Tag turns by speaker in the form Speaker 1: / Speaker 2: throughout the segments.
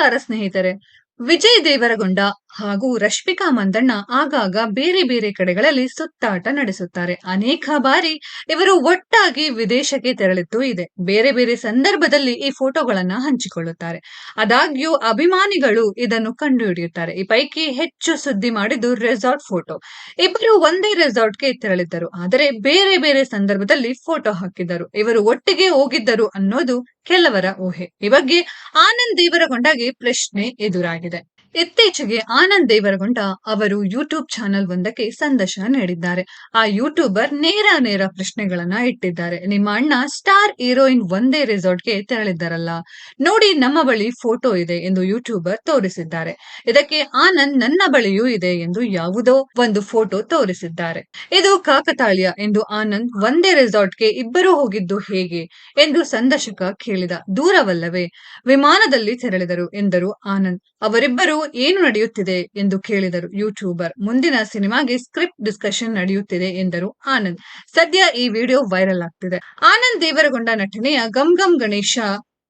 Speaker 1: ನಮಸ್ಕಾರ ಸ್ನೇಹಿತರೆ. ವಿಜಯ್ ದೇವರಗೊಂಡ ಹಾಗೂ ರಶ್ಮಿಕಾ ಮಂದಣ್ಣ ಆಗಾಗ ಬೇರೆ ಬೇರೆ ಕಡೆಗಳಲ್ಲಿ ಸುತ್ತಾಟ ನಡೆಸುತ್ತಾರೆ. ಅನೇಕ ಬಾರಿ ಇವರು ಒಟ್ಟಾಗಿ ವಿದೇಶಕ್ಕೆ ತೆರಳಿದ್ದು ಇದೆ. ಬೇರೆ ಬೇರೆ ಸಂದರ್ಭದಲ್ಲಿ ಈ ಫೋಟೋಗಳನ್ನ ಹಂಚಿಕೊಳ್ಳುತ್ತಾರೆ. ಆದಾಗ್ಯೂ ಅಭಿಮಾನಿಗಳು ಇದನ್ನು ಕಂಡುಹಿಡಿಯುತ್ತಾರೆ. ಈ ಪೈಕಿ ಹೆಚ್ಚು ಸುದ್ದಿ ಮಾಡಿದ್ದು ರೆಸಾರ್ಟ್ ಫೋಟೋ. ಇಬ್ಬರು ಒಂದೇ ರೆಸಾರ್ಟ್ಗೆ ತೆರಳಿದ್ದರು. ಆದರೆ ಬೇರೆ ಬೇರೆ ಸಂದರ್ಭದಲ್ಲಿ ಫೋಟೋ ಹಾಕಿದ್ದರು. ಇವರು ಒಟ್ಟಿಗೆ ಹೋಗಿದ್ದರು ಅನ್ನೋದು ಕೆಲವರ ಊಹೆ. ಈ ಬಗ್ಗೆ ಆನಂದ್ ದೇವರಗೊಂಡಗೆ ಪ್ರಶ್ನೆ ಎದುರಾಗಿದೆ. ಇತ್ತೀಚೆಗೆ ಆನಂದ್ ದೇವರಗೊಂಡ ಅವರು ಯೂಟ್ಯೂಬ್ ಚಾನೆಲ್ ಒಂದಕ್ಕೆ ಸಂದರ್ಶನ ನೀಡಿದ್ದಾರೆ. ಆ ಯೂಟ್ಯೂಬರ್ ನೇರ ನೇರ ಪ್ರಶ್ನೆಗಳನ್ನ ಇಟ್ಟಿದ್ದಾರೆ. ನಿಮ್ಮ ಅಣ್ಣ ಸ್ಟಾರ್ ಹೀರೋಯಿನ್ ಒಂದೇ ರೆಸಾರ್ಟ್ಗೆ ತೆರಳಿದ್ದಾರಲ್ಲ. ನೋಡಿ ನಮ್ಮ ಬಳಿ ಫೋಟೋ ಇದೆ ಎಂದು ಯೂಟ್ಯೂಬರ್ ತೋರಿಸಿದ್ದಾರೆ. ಇದಕ್ಕೆ ಆನಂದ್ ನನ್ನ ಬಳಿಯೂ ಇದೆ ಎಂದು ಯಾವುದೋ ಒಂದು ಫೋಟೋ ತೋರಿಸಿದ್ದಾರೆ. ಇದು ಕಾಕತಾಳೀಯ ಎಂದು ಆನಂದ್ ಒಂದೇ ರೆಸಾರ್ಟ್ಗೆ ಇಬ್ಬರು ಹೋಗಿದ್ದು ಹೇಗೆ ಎಂದು ಸಂದರ್ಶಕ ಕೇಳಿದ. ದೂರವಲ್ಲವೇ, ವಿಮಾನದಲ್ಲಿ ತೆರಳಿದರು ಎಂದರು ಆನಂದ್. ಅವರಿಬ್ಬರು ಏನು ನಡೆಯುತ್ತಿದೆ ಎಂದು ಕೇಳಿದರು ಯೂಟ್ಯೂಬರ್. ಮುಂದಿನ ಸಿನಿಮಾಗೆ ಸ್ಕ್ರಿಪ್ಟ್ ಡಿಸ್ಕಷನ್ ನಡೆಯುತ್ತಿದೆ ಎಂದರು ಆನಂದ್. ಸದ್ಯ ಈ ವಿಡಿಯೋ ವೈರಲ್ ಆಗ್ತಿದೆ. ಆನಂದ್ ದೇವರಗೊಂಡ ನಟನೆಯ ಗಮ್ ಗಮ್ ಗಣೇಶ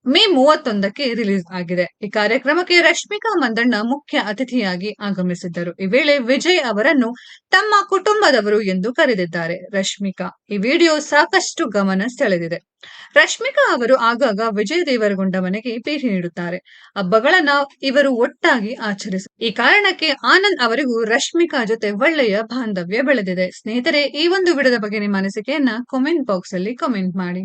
Speaker 1: ಮೇ ಮೂವತ್ತೊಂದಕ್ಕೆ ರಿಲೀಸ್ ಆಗಿದೆ. ಈ ಕಾರ್ಯಕ್ರಮಕ್ಕೆ ರಶ್ಮಿಕಾ ಮಂದಣ್ಣ ಮುಖ್ಯ ಅತಿಥಿಯಾಗಿ ಆಗಮಿಸಿದ್ದರು. ಈ ವೇಳೆ ವಿಜಯ್ ಅವರನ್ನು ತಮ್ಮ ಕುಟುಂಬದವರು ಎಂದು ಕರೆದಿದ್ದಾರೆ. ರಶ್ಮಿಕಾ, ಈ ವಿಡಿಯೋ ಸಾಕಷ್ಟು ಗಮನ ಸೆಳೆದಿದೆ. ರಶ್ಮಿಕಾ ಅವರು ಆಗಾಗ ವಿಜಯ್ ದೇವರಗೊಂಡ ಮನೆಗೆ ಭೇಟಿ ನೀಡುತ್ತಾರೆ. ಹಬ್ಬಗಳನ್ನ ಇವರು ಒಟ್ಟಾಗಿ ಆಚರಿಸ, ಈ ಕಾರಣಕ್ಕೆ ಆನಂದ್ ಅವರಿಗೂ ರಶ್ಮಿಕಾ ಜೊತೆ ಒಳ್ಳೆಯ ಬಾಂಧವ್ಯ ಬೆಳೆದಿದೆ. ಸ್ನೇಹಿತರೆ, ಈ ಒಂದು ವಿಡದ ಬಗ್ಗೆ ನಿಮ್ಮ ಅನಿಸಿಕೆಯನ್ನ ಕಾಮೆಂಟ್ ಬಾಕ್ಸ್ ಅಲ್ಲಿ ಕಾಮೆಂಟ್ ಮಾಡಿ.